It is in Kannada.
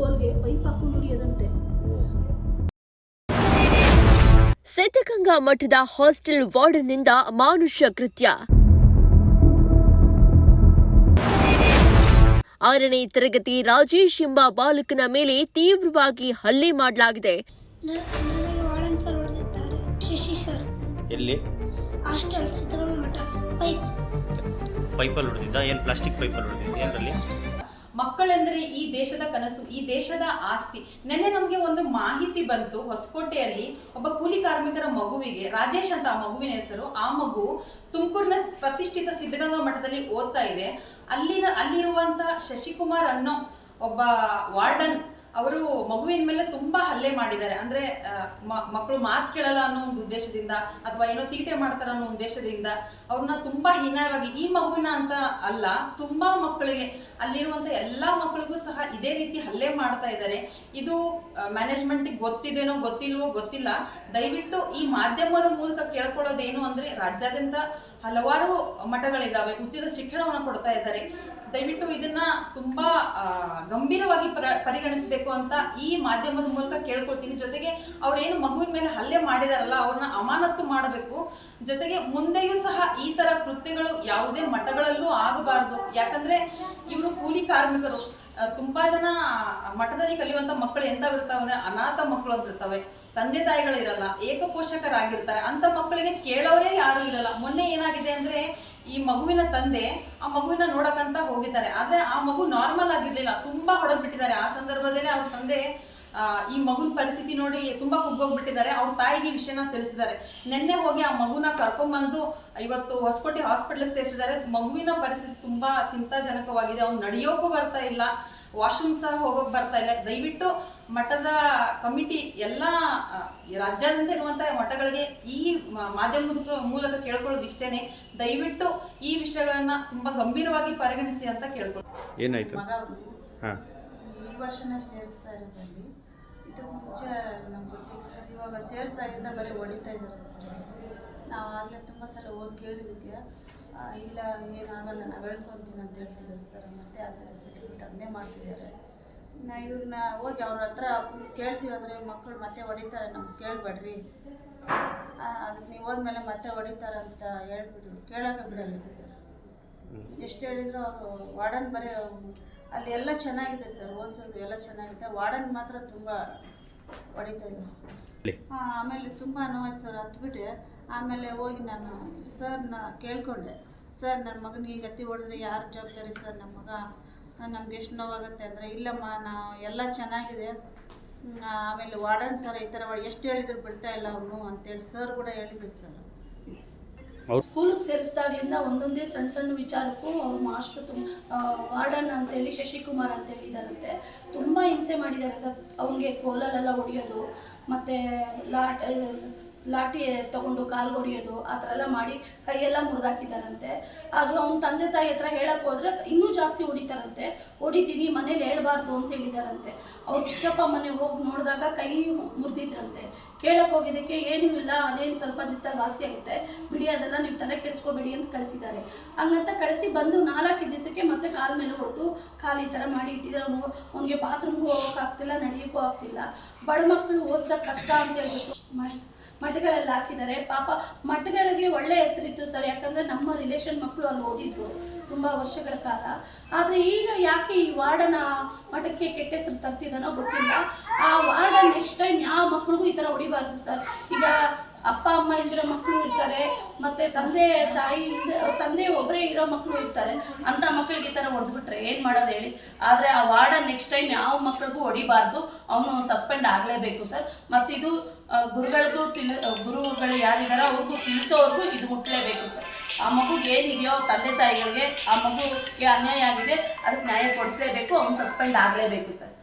ಕೋಲ್ಗೆ ಪೈಪ್ ಹಾಕೊಂಡು ಹೊಡಿಯೋದಂತೆ ಸಿದ್ಧಗಂಗಾ ಮಠದ ಹಾಸ್ಟೆಲ್ ವಾರ್ಡನ್ನಿಂದ ಮಾನುಷ್ಯ ಕೃತ್ಯ. ಆರನೇ ತರಗತಿ ರಾಜೇಶ್ ಎಂಬ ಬಾಲಕನ ಮೇಲೆ ತೀವ್ರವಾಗಿ ಹಲ್ಲೆ ಮಾಡಲಾಗಿದೆ. ನ- ವಾರ್ಡನ್ ಸರ್ ಶಶಿ ಸರ್. ಎಲ್ಲಿ? ಹಾಸ್ಟೆಲ್ ಸಿದ್ಧಗಂಗಾ ಮಠ. ಪೈಪ್. ಪೈಪಲ್ಲಿ ಹೊಡೆದಿದ್ದ? ಏನು ಪ್ಲಾಸ್ಟಿಕ್ ಪೈಪಲ್ಲಿ ಹೊಡೆದಿದ್ದ ಏನರಲ್ಲಿ ಮಕ್ಕಳೆಂದರೆ ಈ ದೇಶದ ಕನಸು, ಈ ದೇಶದ ಆಸ್ತಿ. ನಿನ್ನೆ ನಮಗೆ ಒಂದು ಮಾಹಿತಿ ಬಂತು ಹೊಸಕೋಟೆಯಲ್ಲಿ ಒಬ್ಬ ಕೂಲಿ ಕಾರ್ಮಿಕರ ಮಗುವಿಗೆ. ರಾಜೇಶ್ ಅಂತ ಆ ಮಗುವಿನ ಹೆಸರು. ಆ ಮಗು ತುಮಕೂರಿನ ಪ್ರತಿಷ್ಠಿತ ಸಿದ್ಧಗಂಗಾ ಮಠದಲ್ಲಿ ಓದ್ತಾ ಇದೆ. ಅಲ್ಲಿನ, ಅಲ್ಲಿರುವಂತ ಶಶಿಕುಮಾರ್ ಅನ್ನೋ ಒಬ್ಬ ವಾರ್ಡನ್ ಅವರು ಮಗುವಿನ ಮೇಲೆ ತುಂಬಾ ಹಲ್ಲೆ ಮಾಡಿದ್ದಾರೆ. ಅಂದ್ರೆ ಮಕ್ಕಳು ಮಾತು ಕೇಳಲ್ಲ ಅನ್ನೋ ಒಂದು ಉದ್ದೇಶದಿಂದ ಅಥವಾ ಏನೋ ತೀಟೆ ಮಾಡ್ತಾರ ಅನ್ನೋ ಉದ್ದೇಶದಿಂದ ಅವ್ರನ್ನ ತುಂಬಾ ಹೀನಾಯವಾಗಿ ಈ ಮಗುವಿನ ಅಂತ ಅಲ್ಲ, ತುಂಬಾ ಮಕ್ಕಳಿಗೆ ಅಲ್ಲಿರುವಂತ ಎಲ್ಲಾ ಮಕ್ಕಳಿಗೂ ಸಹ ಇದೇ ರೀತಿ ಹಲ್ಲೆ ಮಾಡ್ತಾ ಇದ್ದಾರೆ. ಇದು ಮ್ಯಾನೇಜ್ಮೆಂಟ್ ಗೊತ್ತಿದೇನೋ ಗೊತ್ತಿಲ್ವೋ ಗೊತ್ತಿಲ್ಲ. ದಯವಿಟ್ಟು ಈ ಮಾಧ್ಯಮದ ಮೂಲಕ ಕೇಳ್ಕೊಳ್ಳೋದೇನು ಅಂದ್ರೆ, ರಾಜ್ಯಾದ್ಯಂತ ಹಲವಾರು ಮಠಗಳಿದ್ದಾವೆ, ಉಚಿತ ಶಿಕ್ಷಣವನ್ನು ಕೊಡ್ತಾ ಇದ್ದಾರೆ. ದಯವಿಟ್ಟು ಇದನ್ನ ತುಂಬಾ ಗಂಭೀರವಾಗಿ ಪರ, ಪರಿಗಣಿಸಬೇಕು ಅಂತ ಈ ಮಾಧ್ಯಮದ ಮೂಲಕ ಕೇಳ್ಕೊಳ್ತೀನಿ. ಜೊತೆಗೆ ಅವ್ರೇನು ಮಗುವಿನ ಮೇಲೆ ಹಲ್ಲೆ ಮಾಡಿದಾರಲ್ಲ, ಅವ್ರನ್ನ ಅಮಾನತ್ತು ಮಾಡಬೇಕು. ಜೊತೆಗೆ ಮುಂದೆಯೂ ಸಹ ಈ ತರ ಕೃತ್ಯಗಳು ಯಾವುದೇ ಮಠಗಳಲ್ಲೂ ಆಗಬಾರದು. ಯಾಕಂದ್ರೆ ಇವರು ಕೂಲಿ ಕಾರ್ಮಿಕರು. ತುಂಬಾ ಜನ ಮಠದಲ್ಲಿ ಕಲಿಯುವಂತ ಮಕ್ಕಳು ಎಂತಾವಿರ್ತಾವೆ ಅಂದ್ರೆ ಅನಾಥ ಮಕ್ಕಳು ಅಂತ ಇರ್ತವೆ. ತಂದೆ ತಾಯಿಗಳಿರಲ್ಲ, ಏಕಪೋಷಕರಾಗಿರ್ತಾರೆ. ಅಂತ ಮಕ್ಕಳಿಗೆ ಕೇಳೋರೇ ಯಾರು ಇರಲ್ಲ. ಮೊನ್ನೆ ಏನಾಗಿದೆ ಅಂದ್ರೆ ಈ ಮಗುವಿನ ತಂದೆ ಆ ಮಗುವಿನ ನೋಡಕಂತ ಹೋಗಿದ್ದಾರೆ. ಆದ್ರೆ ಆ ಮಗು ನಾರ್ಮಲ್ ಆಗಿರ್ಲಿಲ್ಲ. ತುಂಬಾ ಹೊಡೆದ್ ಬಿಟ್ಟಿದ್ದಾರೆ ಆ ಸಂದರ್ಭದಲ್ಲೇ ಅವ್ರ ತಂದೆ ಈ ಮಗುನ ಪರಿಸ್ಥಿತಿ ನೋಡಿ ತುಂಬಾ ಕುಗ್ಗೋಗ್ಬಿಟ್ಟಿದ್ದಾರೆ. ಅವ್ರ ತಾಯಿಗೆ ಈ ವಿಷಯನ ತಿಳಿಸಿದ್ದಾರೆ. ನಿನ್ನೆ ಹೋಗಿ ಆ ಮಗುನ ಕರ್ಕೊಂಡ್ಬಂದು ಇವತ್ತು ಹೊಸಕೋಟೆ ಹಾಸ್ಪಿಟಲ್ ಸೇರಿಸಿದ್ದಾರೆ. ಮಗುವಿನ ಪರಿಸ್ಥಿತಿ ತುಂಬಾ ಚಿಂತಾಜನಕವಾಗಿದೆ. ಅವ್ನು ನಡೆಯೋಕ್ಕೂ ಬರ್ತಾ ಇಲ್ಲ. ವಾಶ್ರೂಮ್ ಸಹ ಹೋಗೋಕ್ ಬರ್ತಾ ಇಲ್ಲ. ದಯವಿಟ್ಟು ಮಠದ ಕಮಿಟಿ ಎಲ್ಲ ರಾಜ್ಯದಿಂದ ರಾಜ್ಯಾದ್ಯಂತ ಇರುವಂತಹ ಮಠಗಳಿಗೆ ಈ ಮಾಧ್ಯಮದ ಮೂಲಕ ಕೇಳ್ಕೊಳ್ಳೋದು ಇಷ್ಟೇನೆ. ದಯವಿಟ್ಟು ಈ ವಿಷಯಗಳನ್ನ ತುಂಬಾ ಗಂಭೀರವಾಗಿ ಪರಿಗಣಿಸಿ ಅಂತ ಕೇಳ್ಕೊಳ್ತೀವಿ ಏನಾಯ್ತು? ಈ ವರ್ಷನೇ ಸೇರಿಸ್ತಾ ಇರೋದಲ್ಲಿ ಇದು ಮುಂಚೆ ನಮ್ಗೆ ಗೊತ್ತಿಲ್ಲ ಸರ್. ಇವಾಗ ಸೇರಿಸ್ತಾ ಇದ್ದ ಬರೀ ಹೊಡಿತಾ ಇದ್ದಾರೆ ಸರ್. ನಾವು ಆಗಲೇ ತುಂಬ ಸಲ ಹೋಗಿ ಕೇಳಿದ್ದಕ್ಕೆ ಆ, ಇಲ್ಲ ಏನಾಗಲ್ಲ ನಾವು ಹೇಳ್ಕೊತೀವಿ ಅಂತ ಹೇಳ್ತಿದ್ದಾರೆ ಸರ್. ಮತ್ತೆ ಅದೇ ಬಿಟ್ಬಿಟ್ಟು ಅದನ್ನೇ ಮಾಡ್ತಿದ್ದಾರೆ. ನಾ ಇವ್ರನ್ನ ಹೋಗಿ ಅವ್ರ ಹತ್ರ ಕೇಳ್ತೀವಿ ಅಂದರೆ ಮಕ್ಕಳು ಮತ್ತೆ ಹೊಡಿತಾರೆ ನಮ್ಗೆ ಕೇಳಬೇಡ್ರಿ. ಅದಕ್ಕೆ ನೀವು ಹೋದ್ಮೇಲೆ ಮತ್ತೆ ಹೊಡಿತಾರೆ ಅಂತ ಹೇಳ್ಬಿಟ್ಟು ಕೇಳೋಕೆ ಬಿಡಲ್ಲ ಸರ್. ಎಷ್ಟು ಹೇಳಿದ್ರು ಅವರು ವಾರ್ಡನ್ ಬರೀ ಅಲ್ಲಿ ಎಲ್ಲ ಚೆನ್ನಾಗಿದೆ ಸರ್ ಓದಿಸೋದು ಎಲ್ಲ ಚೆನ್ನಾಗಿದೆ. ವಾರ್ಡನ್ ಮಾತ್ರ ತುಂಬ ಹೊಡಿತಾ ಇದ್ದಾರೆ ಸರ್. ಹಾಂ ಆಮೇಲೆ ತುಂಬ ನೋವು ಸರ್ ಹತ್ಬಿಟ್ಟೆ ಆಮೇಲೆ ಹೋಗಿ ನಾನು ಸರ್ನ ಕೇಳಿಕೊಂಡೆ. ಸರ್ ನನ್ನ ಮಗನಿಗೆ ಈಗ ಗತಿ ಹೊಡೆದ್ರೆ ಯಾರು ಜವಾಬ್ದಾರಿ ಸರ್ ನಮ್ಮ ಮಗ ನಮ್ಗೆ ಎಷ್ಟು ನೋವಾಗುತ್ತೆ ಅಂದರೆ ಇಲ್ಲಮ್ಮ ನಾವು ಎಲ್ಲ ಚೆನ್ನಾಗಿದೆ. ಆಮೇಲೆ ವಾರ್ಡನ್ ಸರ್ ಈ ಥರ ಎಷ್ಟು ಹೇಳಿದ್ರು ಬಿಡ್ತಾ ಇಲ್ಲ ಅವನು ಅಂತೇಳಿ ಸರ್ ಕೂಡ ಹೇಳಿದ್ರು ಸರ್. ಸ್ಕೂಲಿಗೆ ಸೇರಿಸಿದಾಗ್ಲಿಂದ ಒಂದೊಂದೇ ಸಣ್ಣ ಸಣ್ಣ ವಿಚಾರಕ್ಕೂ ಅವ್ರ ಮಾಸ್ಟ್ರು ತುಂಬ ವಾರ್ಡನ್ ಅಂತೇಳಿ ಶಶಿಕುಮಾರ್ ಅಂತ ಹೇಳಿದಾರಂತೆ ತುಂಬ ಹಿಂಸೆ ಮಾಡಿದ್ದಾರೆ ಸರ್. ಅವನಿಗೆ ಕೋಲಲ್ಲೆಲ್ಲ ಹೊಡೆಯೋದು ಮತ್ತು ಲಾಟ್ ಲಾಠಿ ತಗೊಂಡು ಕಾಲು ಹೊಡಿಯೋದು, ಆ ಥರ ಎಲ್ಲ ಮಾಡಿ ಕೈಯೆಲ್ಲ ಮುರಿದಾಕಿದ್ದಾರಂತೆ. ಅದು ಅವ್ನ ತಂದೆ ತಾಯಿ ಹತ್ರ ಹೇಳಕ್ಕೆ ಹೋದ್ರೆ ಇನ್ನೂ ಜಾಸ್ತಿ ಹೊಡಿತಾರಂತೆ. ಹೊಡಿತೀನಿ, ಮನೇಲಿ ಹೇಳ್ಬಾರ್ದು ಅಂತ ಹೇಳಿದಾರಂತೆ. ಅವ್ರ ಚಿಕ್ಕಪ್ಪ ಮನೆಗೆ ಹೋಗಿ ನೋಡಿದಾಗ ಕೈ ಮುರಿದಿದ್ರಂತೆ. ಕೇಳಕ್ಕೆ ಹೋಗಿದ್ದಕ್ಕೆ ಏನೂ ಇಲ್ಲ, ಅದೇನು ಸ್ವಲ್ಪ ದಿವಸದಲ್ಲಿ ವಾಸಿ ಆಗುತ್ತೆ. ಬಿಡಿ, ಅದೆಲ್ಲ ನೀವು ತಲೆ ಕೆಡಿಸ್ಕೋಬೇಡಿ ಅಂತ ಕಳಿಸಿದ್ದಾರೆ. ಹಂಗಂತ ಕಳಿಸಿ ಬಂದು ನಾಲ್ಕು ದಿವಸಕ್ಕೆ ಮತ್ತೆ ಕಾಲ ಮೇಲೆ ಹೊಡೆದು ಕಾಲು ಈ ಥರ ಮಾಡಿ ಇಟ್ಟಿದ್ದಾರೆ. ಅವನು, ಅವ್ನಿಗೆ ಬಾತ್ರೂಮ್ಗೂ ಹೋಗೋಕ್ಕಾಗ್ತಿಲ್ಲ ನಡೆಯೋಕ್ಕೂ ಆಗ್ತಿಲ್ಲ. ಬಡ ಮಕ್ಕಳು ಓದ್ಸೋಕೆ ಕಷ್ಟ ಅಂತ ಹೇಳ್ಬಿಟ್ಟು ಮಾಡಿ ಮಠಗಳಲ್ಲಿ ಹಾಕಿದ್ದಾರೆ. ಪಾಪ ಮಠಗಳಿಗೆ ಒಳ್ಳೆ ಹೆಸರಿತ್ತು ಸರ್. ಯಾಕಂದ್ರೆ ನಮ್ಮ ರಿಲೇಷನ್ ಮಕ್ಕಳು ಅಲ್ಲಿ ಓದಿದ್ರು ತುಂಬಾ ವರ್ಷಗಳ ಕಾಲ. ಆದ್ರೆ ಈಗ ಯಾಕೆ ಈ ವಾರ್ಡನ ಮಠಕ್ಕೆ ಕೆಟ್ಟ ಹೆಸರು ತರ್ತಿದ್ದಾನೋ ಗೊತ್ತಿಲ್ಲ. ಆ ವಾರ್ಡನ್ ನೆಕ್ಸ್ಟ್ ಟೈಮ್ ಯಾವ ಮಕ್ಕಳಿಗೂ ಈ ತರ ಹೊಡಿಬಾರ್ದು ಸರ್. ಈಗ ಅಪ್ಪ, ಅಮ್ಮ ಇಲ್ದಿರೋ ಮಕ್ಕಳು ಇರ್ತಾರೆ, ಮತ್ತೆ ತಂದೆ, ತಾಯಿ ತಂದೆ ಒಬ್ಬರೇ ಇರೋ ಮಕ್ಕಳು ಇರ್ತಾರೆ, ಅಂತ ಮಕ್ಕಳಿಗೆ ಈ ಥರ ಹೊಡೆದ್ಬಿಟ್ರೆ ಏನು ಮಾಡೋದು ಹೇಳಿ? ಆದ್ರೆ ಆ ವಾರ್ಡ ನೆಕ್ಸ್ಟ್ ಟೈಮ್ ಯಾವ ಮಕ್ಕಳಿಗೂ ಹೊಡಿಬಾರ್ದು, ಅವನು ಸಸ್ಪೆಂಡ್ ಆಗಲೇಬೇಕು ಸರ್. ಮತ್ತಿದು ಗುರುಗಳಿಗೂ ತಿಳಿ ಗುರುಗಳು ಯಾರಿದಾರೋ ಅವ್ರಿಗೂ ತಿಳಿಸೋರ್ಗೂ ಇದು ಮುಟ್ಲೇಬೇಕು ಸರ್. ಆ ಮಗುಗೆ ಏನಿದೆಯೋ ತಂದೆ, ತಾಯಿಗಳಿಗೆ ಆ ಮಗುಗೆ ಅನ್ಯಾಯ ಆಗಿದೆ, ಅದಕ್ಕೆ ನ್ಯಾಯ ಕೊಡಿಸ್ಲೇಬೇಕು, ಅವ್ನು ಸಸ್ಪೆಂಡ್ ಆಗಲೇಬೇಕು ಸರ್.